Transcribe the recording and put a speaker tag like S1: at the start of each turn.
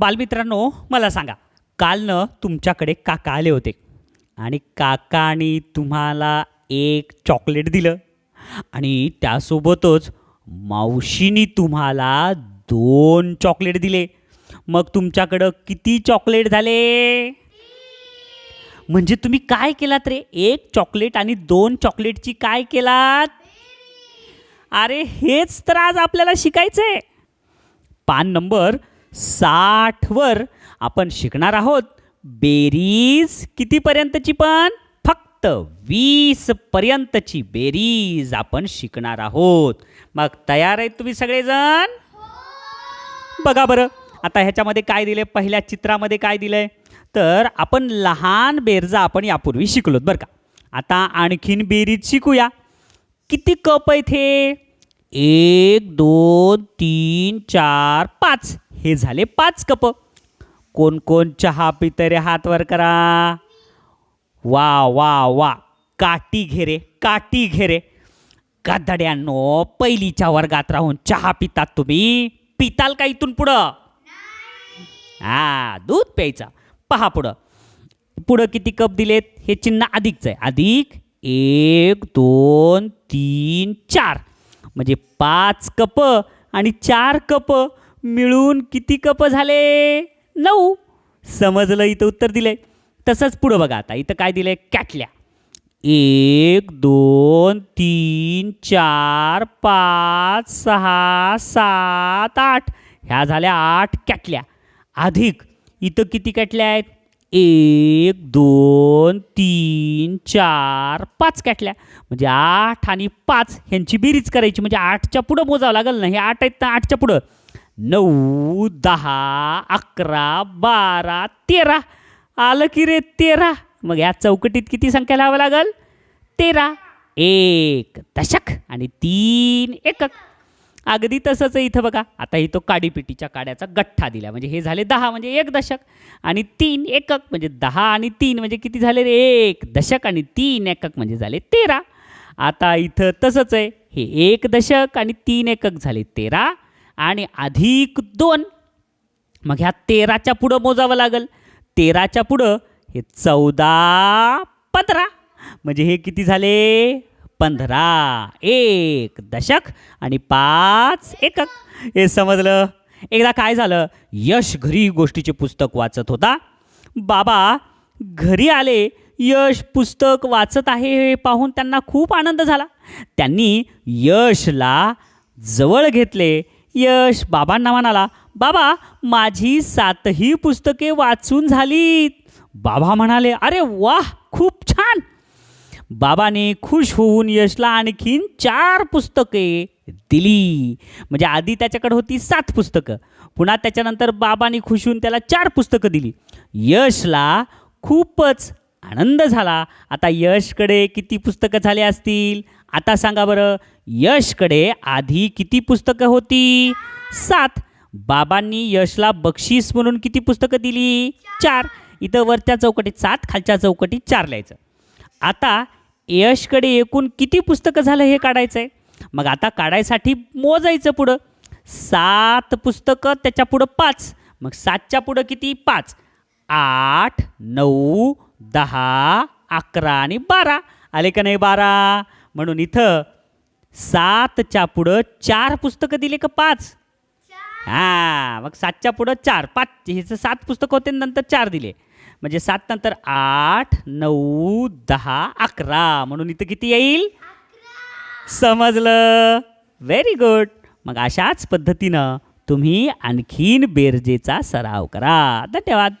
S1: बालमित्रांनो मला सांगा काल न तुमच्याकडे काका आले होते. आणि काकाने तुम्हाला एक चॉकलेट दिलं. आणि त्यासोबतच मावशीनी तुम्हाला दोन चॉकलेट दिले. मग तुमच्याकडं किती चॉकलेट झाले? म्हणजे तुम्ही काय केलात रे? एक चॉकलेट आणि दोन चॉकलेटची काय केलात? अरे हेच तर आज आपल्याला शिकायचं आहे पान नंबर साठवर आपण शिकणार आहोत. बेरीज कितीपर्यंतची पण? फक्त वीस पर्यंतची बेरीज आपण शिकणार आहोत. मग तयार आहेत तुम्ही सगळेजण? बघा बरं. आता ह्याच्यामध्ये काय दिले पहिल्या चित्रामध्ये काय दिलंय? तर आपण लहान बेरजा आपण यापूर्वी शिकलोत बरं का. आता आणखीन बेरीज शिकूया. किती कप आहेत हे? एक दोन तीन चार पाच. हे झाले पाच कप. कोण कोण चहा पितरे हात वर करा. वा वा वा. काटी घेरे काटी घेरे. गधड्यांनो पहिलीच्या वर्गात राहून चहा पितात तुम्ही. पिताल का इथून पुढं? हा दूध प्यायचा. पहा पुढं. पुढं किती कप दिलेत? हे चिन्ह अधिकचं आहे. अधिक एक दोन तीन चार. म्हणजे पाच कप आणि चार कप मिळून किती कप झाले? नऊ. समजलं इथं उत्तर दिलंय. तसंच पुढं बघा आता इथं काय दिलंय? कॅटल्या. एक दोन तीन चार पाच सहा सात आठ. ह्या झाल्या आठ कॅटल्या. अधिक. इथं किती कॅटल्या आहेत? एक दोन तीन चार पाच कॅटल्या. म्हणजे आठ आणि पाच ह्यांची बेरीज करायची. म्हणजे आठच्या पुढं मोजावं लागेल ना? हे आठ आहेत ना? आठच्या पुढं. नऊ दहा अकरा बारा तेरा. आलं की रे तेरा. मग या चौकटीत किती संख्या लावावं लागल? तेरा. एक दशक आणि तीन एकक. अगदी तसंच आहे इथं बघा. आता इथं काडीपिटीच्या काड्याचा गठ्ठा दिला. म्हणजे हे झाले दहा म्हणजे एक दशक आणि तीन एकक. म्हणजे दहा आणि तीन म्हणजे किती झाले रे? एक दशक आणि तीन एकक म्हणजे झाले तेरा. आता इथं तसंच आहे. हे एक दशक आणि तीन एकक झाले तेरा. आणि अधिक दोन. मग ह्या तेराच्या पुढं मोजावं लागेल. तेराच्या पुढं हे चौदा पंधरा. म्हणजे हे किती झाले? पंधरा. एक दशक आणि पाच एकक. हे समजलं? एकदा काय झालं? यश घरी गोष्टीचे पुस्तक वाचत होता. बाबा घरी आले यश पुस्तक वाचत आहे हे पाहून त्यांना खूप आनंद झाला. त्यांनी यशला जवळ घेतले. यश. बाबांना म्हणाला बाबा माझी सातही पुस्तके वाचून झालीत. बाबा म्हणाले अरे वाह खूप छान. बाबाने खुश होऊन यशला आणखीन चार पुस्तके दिली. म्हणजे आधी त्याच्याकडे होती सात पुस्तकं. पुन्हा त्याच्यानंतर बाबाने खुश होऊन त्याला चार पुस्तकं दिली. यशला खूपच आनंद झाला. आता यशकडे किती पुस्तकं झाले असतील? आता सांगा बरं यशकडे आधी किती पुस्तकं होती? सात. बाबांनी यशला बक्षीस म्हणून किती पुस्तकं दिली? चार. इथं वरच्या चौकटीत सात खालच्या चौकटीत चार लिहायचं. आता यशकडे एकूण किती पुस्तकं झालं हे काढायचं आहे मग आता काढायसाठी मोजायचं पुढं. सात पुस्तकं त्याच्या पुढं पाच. मग सातच्या पुढं किती? पाच. आठ नऊ दहा अकरा आणि बारा. आले का नाही बारा? म्हणून इथं सातच्या पुढं चार पुस्तकं दिले का पाच? हां मग सातच्या पुढं चार. पाच ह्याचं सात पुस्तकं होते नंतर चार दिले. म्हणजे सात नंतर आठ नऊ दहा अकरा. म्हणून इथं किती येईल? समजलं? व्हेरी गुड मग अशाच पद्धतीनं तुम्ही आणखीन बेरजेचा सराव करा. धन्यवाद.